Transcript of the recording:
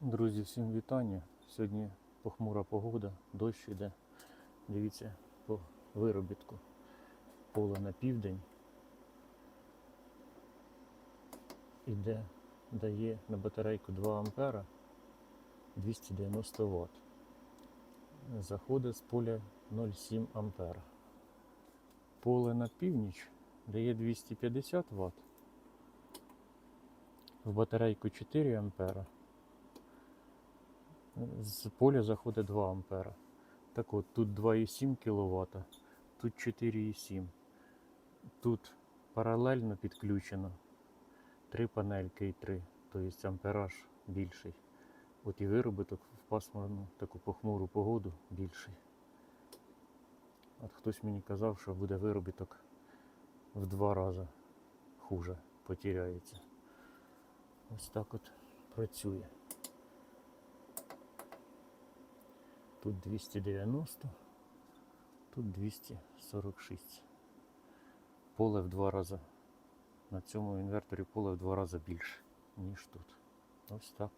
Друзі, всім вітання. Сьогодні похмура погода, дощ іде. Дивіться по виробітку. Поле на південь. Іде, дає на батарейку 2 ампера 290 Вт. Заходить з поля 0,7 ампера. Поле на північ дає 250 Вт. В батарейку 4 ампера. З поля заходить 2 ампера. Так от, тут 2,7 кВт, тут 4,7. Тут паралельно підключено три панельки і 3, тобто ампераж більший. От і виробіток в пасмурну таку похмуру погоду більший. От хтось мені казав, що буде виробіток в два рази хуже, потеряється. Ось так от працює. Тут 290, тут 246. Поле в два рази. На цьому інверторі поле в два рази більше, ніж тут. Ось так.